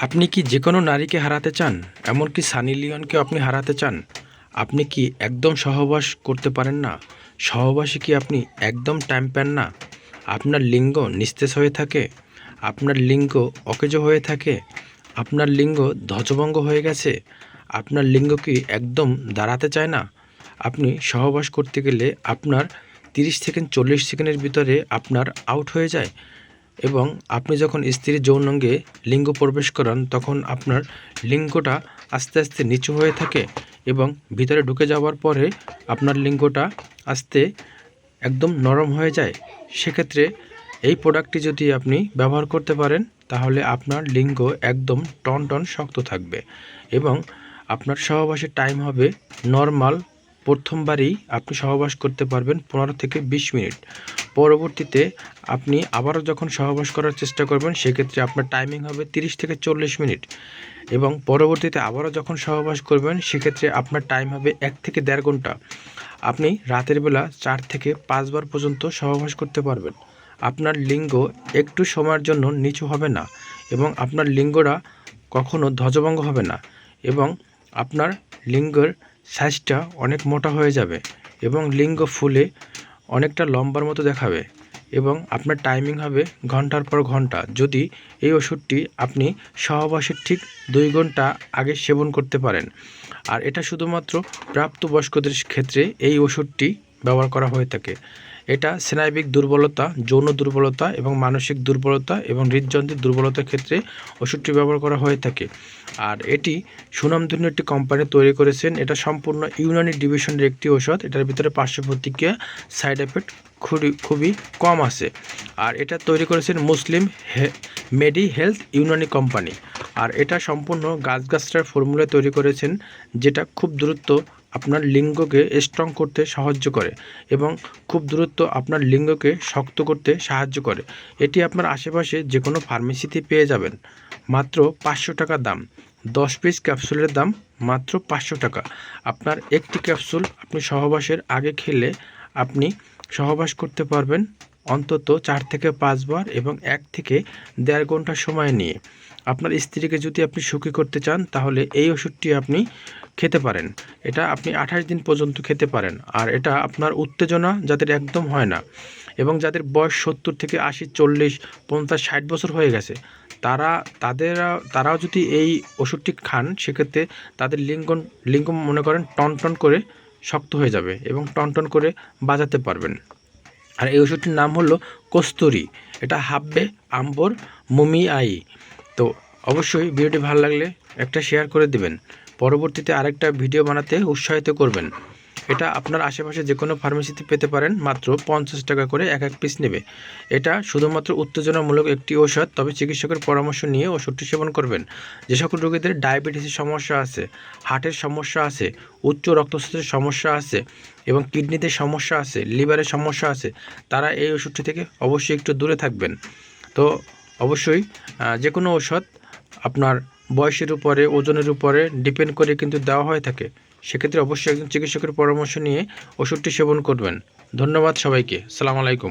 আপনি কি যে কোনো নারীকে হারাতে চান? এমনকি সানি লিওনকে আপনি হারাতে চান? আপনি কি একদম সহবাস করতে পারেন না? সহবাসে কি আপনি একদম টাইম পান না? আপনার লিঙ্গ নিস্তেজ হয়ে থাকে। আপনার লিঙ্গ অকেজ হয়ে থাকে। আপনার লিঙ্গ ধ্বজভঙ্গ হয়ে গেছে। আপনার লিঙ্গ কি একদম দাঁড়াতে চায় না? আপনি সহবাস করতে গেলে আপনার তিরিশ সেকেন্ড চল্লিশ সেকেন্ডের ভিতরে আপনার আউট হয়ে যায়। এবং আপনি যখন স্ত্রীর যৌনাঙ্গে লিঙ্গ প্রবেশ করান, তখন আপনার লিঙ্গটা আস্তে আস্তে নিচু হয়ে থাকে এবং ভিতরে ঢুকে যাওয়ার পরে আপনার লিঙ্গটা আস্তে একদম নরম হয়ে যায়। সেক্ষেত্রে এই প্রোডাক্টটি যদি আপনি ব্যবহার করতে পারেন, তাহলে আপনার লিঙ্গ একদম টন টন শক্ত থাকবে এবং আপনার সহবাসের টাইম হবে নর্মাল প্রথমবারই আপনি সহবাস করতে পারবেন পনেরো থেকে বিশ মিনিট। পরবর্তীতে আপনি আবারও যখন সহবাস করার চেষ্টা করবেন, সেক্ষেত্রে আপনার টাইমিং হবে তিরিশ থেকে চল্লিশ মিনিট। এবং পরবর্তীতে আবারও যখন সহবাস করবেন, সেক্ষেত্রে আপনার টাইম হবে এক থেকে দেড় ঘণ্টা। আপনি রাতের বেলা চার থেকে পাঁচবার পর্যন্ত সহবাস করতে পারবেন। আপনার লিঙ্গ একটু সময়ের জন্য নিচু হবে না এবং আপনার লিঙ্গরা কখনো ধ্বজভঙ্গ হবে না এবং আপনার লিঙ্গের সাইজটা অনেক মোটা হয়ে যাবে এবং লিঙ্গ ফুলে অনেকটা লম্বার মতো দেখাবে এবং আপনার টাইমিং হবে ঘণ্টার পর ঘণ্টা। যদি এই ওষুধটি আপনি সহবাসের ঠিক দুই ঘণ্টা আগে সেবন করতে পারেন। আর এটা শুধুমাত্র প্রাপ্তবয়স্কদের ক্ষেত্রে এই ওষুধটি ব্যবহার করা হয়ে থাকে। এটা স্নায়বিক দুর্বলতা, যৌন দুর্বলতা এবং মানসিক দুর্বলতা এবং হৃদযন্ত্রের দুর্বলতার ক্ষেত্রে ওষুধটি ব্যবহার করা হয়ে থাকে। আর এটি সুনামধন্য একটি কোম্পানি তৈরি করেছেন। এটা সম্পূর্ণ ইউনানি ডিভিশনের একটি ওষুধ এটার ভিতরে পার্শ্ব প্রতিক্রিয়া সাইড এফেক্ট খুবই খুবই কম আছে। আর এটা তৈরি করেছেন মুসলিম মেডি হেলথ ইউনানি কোম্পানি আর এটা সম্পূর্ণ গাছগাছটার ফর্মুলা তৈরি করেছেন, যেটা খুব দ্রুত আপনার লিঙ্গকে স্ট্রং করতে সাহায্য করে এবং খুব দ্রুত আপনার লিঙ্গকে শক্ত করতে সাহায্য করে। এটি আপনার আশেপাশে যে কোনো ফার্মেসিতে পেয়ে যাবেন। মাত্র পাঁচশো টাকা দাম। দশ পিস ক্যাপসুলের দাম মাত্র পাঁচশো টাকা। আপনার একটি ক্যাপসুল আপনি সহবাসের আগে খেলে আপনি সহবাস করতে পারবেন অন্তত চার থেকে পাঁচবার এবং এক থেকে দেড় ঘণ্টা সময় নিয়ে। আপনার স্ত্রীকে যদি আপনি সুখী করতে চান, তাহলে এই ওষুধটি আপনি খেতে পারেন। এটা আপনি আঠাশ দিন পর্যন্ত খেতে পারেন। আর এটা আপনার উত্তেজনা যাদের একদম হয় না এবং যাদের বয়স সত্তর থেকে আশি, চল্লিশ, পঞ্চাশ, ষাট বছর হয়ে গেছে, তারা, তাদের, তারাও যদি এই ওষুধটি খান, সেক্ষেত্রে তাদের লিঙ্গ লিঙ্গ মনে করেন টন টন করে শক্ত হয়ে যাবে এবং টন টন করে বাজাতে পারবেন। আর এই ওষুধটির নাম হলো কস্তুরি। এটা হাব্বে আম্বর মুমি আই তো অবশ্যই ভিডিওটি ভালো লাগলে একটা শেয়ার করে দেবেন। পরবর্তীতে আরেকটা ভিডিও বানাতে উৎসাহিত করবেন। এটা আপনার আশেপাশে যে কোনো ফার্মেসিতে পেতে পারেন, মাত্র পঞ্চাশ টাকা করে এক এক পিস নেবে। এটা শুধুমাত্র উত্তেজনামূলক একটি ঔষধ, তবে চিকিৎসকের পরামর্শ নিয়ে ওষুধটি সেবন করবেন। যে সকল রোগীদের ডায়াবেটিসের সমস্যা আছে, হার্টের সমস্যা আছে, উচ্চ রক্তচাপের সমস্যা আছে এবং কিডনিতে সমস্যা আছে লিভারের সমস্যা আছে, তারা এই ওষুধটি থেকে অবশ্যই একটু দূরে থাকবেন। তো অবশ্যই যে কোনো ওষুধ আপনার বয়সের উপরে, ওজনের উপরে ডিপেন্ড করে কিন্তু দেওয়া হয়ে থাকে। সেক্ষেত্রে অবশ্যই একজন চিকিৎসকের পরামর্শ নিয়ে ওষুধটি সেবন করবেন। ধন্যবাদ সবাইকে। সালাম আলাইকুম।